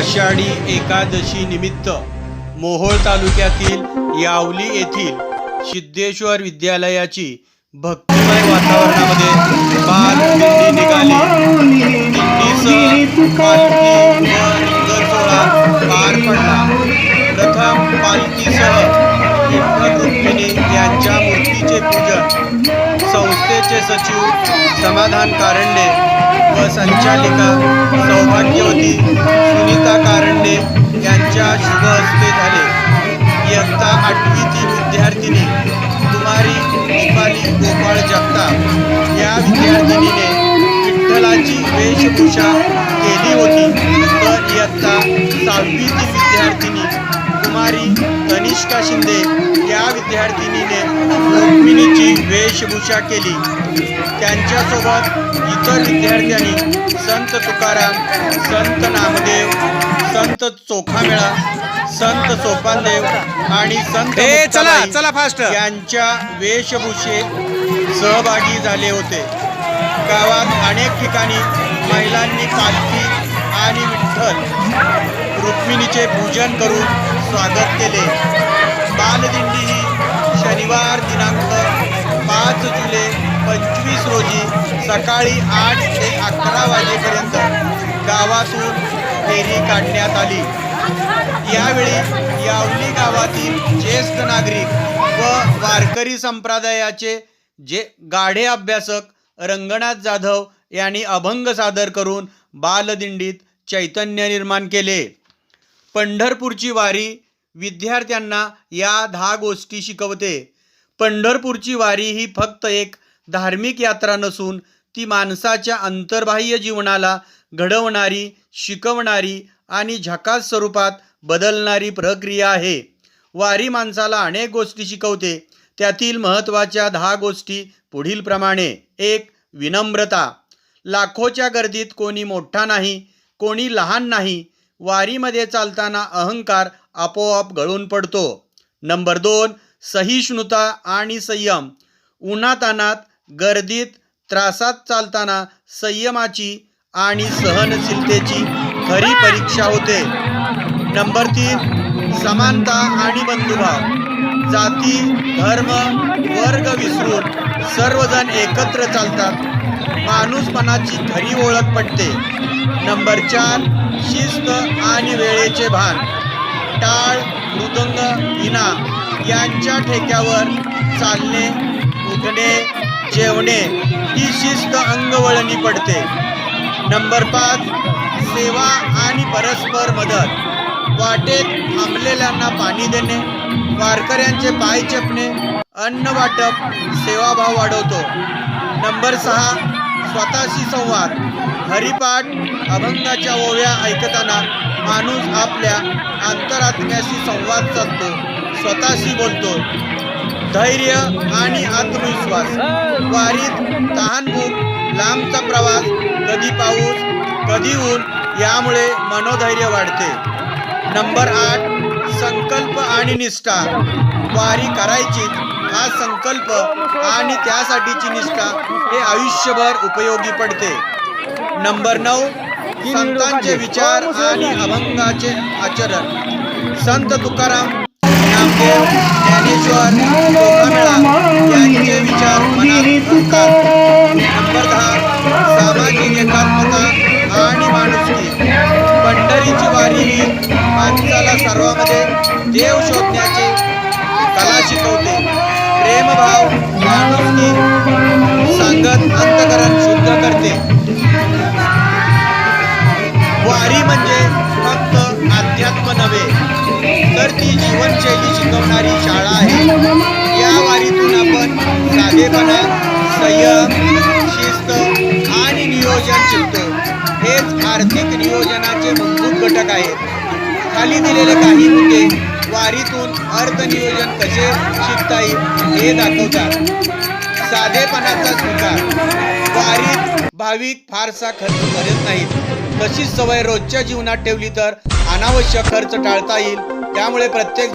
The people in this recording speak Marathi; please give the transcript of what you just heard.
आषाढी एकादशी निमित्त मोहोळ तालुक्यातील यावली येथील सिद्धेश्वर विद्यालयाची भक्तिमय वातावरणामध्ये बाल निघाली. दिंडीसह पालखी व रिंगण पार पडला. प्रथम पालखीसह विठ्ठल रुक्मिणी यांच्या मूर्तीचे पूजन संस्थेचे सचिव समाधान कारंडे संचालिका सौभाग्यवती सुनीता कारंडे यांच्या शुभ हस्ते झाले. इयत्ता आठवीतील विद्यार्थिनी कुमारी दीपाली गोपाळ जगताप. या विद्यार्थिनीने विठ्ठलाची वेशभूषा केली होती. तर इयत्ता सहावीतील विद्यार्थिनी कुमारी कनिष्का शिंदे विद्यार्थिनीने रुक्मिणीची वेशभूषा केली. त्यांच्यासोबत इतर विद्यार्थ्यांनी संत तुकाराम संत नामदेव संत चोखामेळा संत सोपानदेव आणि संत चला चला फास्ट. यांच्या वेशभूषेत सहभागी झाले होते. गावात अनेक ठिकाणी महिलांनी पालखी आणि विठ्ठल रुक्मिणीचे पूजन करून स्वागत केले. बालदिंडी पंचवीस रोजी सकाळी आठ ते अकरा वाजेपर्यंत गावातून फेरी काढण्यात आली. यावेळी यावली गावातील ज्येष्ठ नागरिक व वारकरी संप्रदायाचे जे गाढे अभ्यासक रंगनाथ जाधव यांनी अभंग सादर करून बालदिंडीत चैतन्य निर्माण केले. पंढरपूरची वारी विद्यार्थ्यांना या दहा गोष्टी शिकवते. पंढरपूरची वारी ही फक्त एक धार्मिक यात्रा नसून ती माणसाच्या अंतर्बाह्य जीवनाला घडवणारी शिकवणारी आणि झकास स्वरूपात बदलणारी प्रक्रिया आहे. वारी माणसाला अनेक गोष्टी शिकवते. त्यातील महत्त्वाच्या दहा गोष्टी पुढीलप्रमाणे. एक विनम्रता. लाखोच्या गर्दीत कोणी मोठा नाही कोणी लहान नाही. वारीमध्ये चालताना अहंकार आपोआप गळून पडतो. नंबर दोन सहिष्णुता आणि संयम. उन्हातानात गर्दीत त्रासात चालताना संयमाची आणि सहनशीलतेची खरी परीक्षा होते. नंबर तीन समानता आणि बंधुभाव. जाती धर्म वर्ग विसरून सर्वजण एकत्र चालतात. माणूसपणाची खरी ओळख पडते नंबर चार शिस्त आणि वेळेचे भान. टाळ मृदंग इना यांच्या ठेक्यावर चालणे उठणे जेवणे ही शिस्त अंगवळणी पडते. नंबर पाच सेवा आणि परस्पर मदत. वाटेत थांबलेल्यांना पाणी देणे वारकऱ्यांचे पाय चपणे अन्न वाटप सेवाभाव वाढवतो. नंबर सहा स्वतःशी संवाद. हरिपाठ अभंगाच्या ओव्या ऐकताना माणूस आपल्या आंतरात्म्याशी संवाद साधतो. स्वतःशी बोलतो. धैर्य आणि आत्मविश्वास. वारीत तहानभूक लांबचा प्रवास कधी पाऊस कधी ऊन यामुळे मनोधैर्य वाढते. नंबर आठ संकल्प आणि निष्ठा. वारी करायची हा संकल्प आणि त्यासाठीची निष्ठा हे आयुष्यभर उपयोगी पडते. नंबर नऊ संतांचे विचार आणि अभंगाचे आचरण. संत तुकाराम नामदेव ज्ञानेश्वर लोकामेळा यांचे विचार मनात रुजतात. नंबर दहा सामाजिक एकात्मता आणि माणुसकी. पंढरीची वारी ही माणसाला सर्वांमध्ये देव शोधण्याचे कला शिकवते. प्रेमभाव माणुसकी सांगत अंतकरण शुद्ध करते. वारी म्हणजे फक्त अध्यात्म नव्हे तर ती जीवनशैली शिकवणारी शाळा आहे. या वारीतून आपण साधेपणा संयम शिस्त आणि नियोजन शिकतो. हेच आर्थिक नियोजनाचे मूलभूत घटक आहेत. खाली दिलेले काही मुद्दे वारीतून अर्थनियोजन कसे शिकता येईल हे दाखवतात. साधेपणाचा स्वीकार वारीत भाविक फारसा खर्च करत नाहीत. तशीच सवय रोजच्या जीवनात ठेवली तर अनावश्यक खर्च टाळता येईल? त्यामुळे प्रत्येक